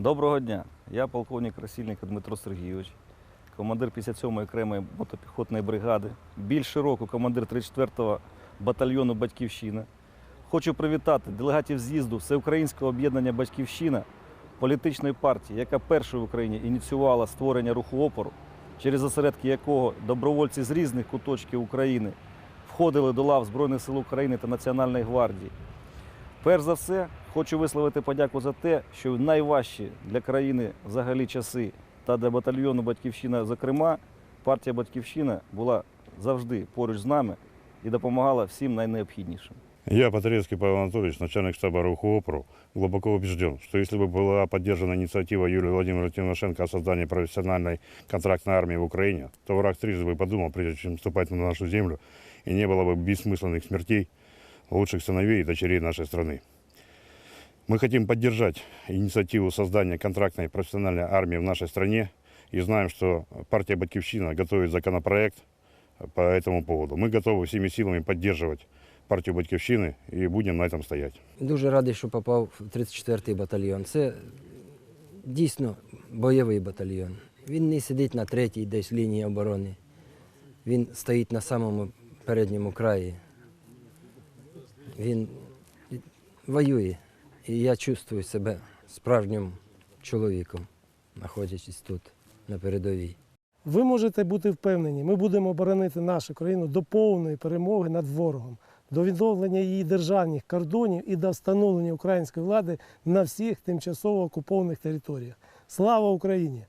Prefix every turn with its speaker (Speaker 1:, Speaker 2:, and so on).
Speaker 1: Доброго дня. Я полковник Красильник Дмитро Сергійович, командир 57-ї окремої мотопіхотної бригади, більше року командир 34-го батальйону Батьківщина. Хочу привітати делегатів з'їзду Всеукраїнського об'єднання Батьківщина, політичної партії, яка першою в Україні ініціювала створення руху опору, через осередки якого добровольці з різних куточків України входили до лав Збройних сил України та Національної гвардії. Перш за все, хочу висловити подяку за те, що в найважчі для країни взагалі часи та для батальйону Батьківщина, зокрема, партія Батьківщина була завжди поруч з нами і допомагала всім найнеобхіднішим.
Speaker 2: Я, Патрецкий Павел Анатольевич, начальник штаба РУХУ ОПРУ, глубоко убежден, что если бы была поддержана инициатива Юлии Владимировны Тимошенко о создании профессиональной контрактной армии в Украине, то враг трижды бы подумал, прежде чем вступать на нашу землю, и не было бы бессмысленных смертей лучших сыновей и дочерей нашей страны. Мы хотим поддержать инициативу создания контрактной профессиональной армии в нашей стране и знаем, что партия «Батьковщина» готовит законопроект по этому поводу. Мы готовы всеми силами поддерживать партию «Батьковщины» и будем на этом стоять.
Speaker 3: Дуже радий, що попав в 34-й батальйон. Це дійсно бойовий батальйон. Він не сидить на третій десь лінії оборони. Він стоїть на самому передньому краї. Він воює. І я чувствую себе справжнім чоловіком, знаходячись тут, на передовій.
Speaker 4: Ви можете бути впевнені, ми будемо боронити нашу країну до повної перемоги над ворогом, до відновлення її державних кордонів і до встановлення української влади на всіх тимчасово окупованих територіях. Слава Україні!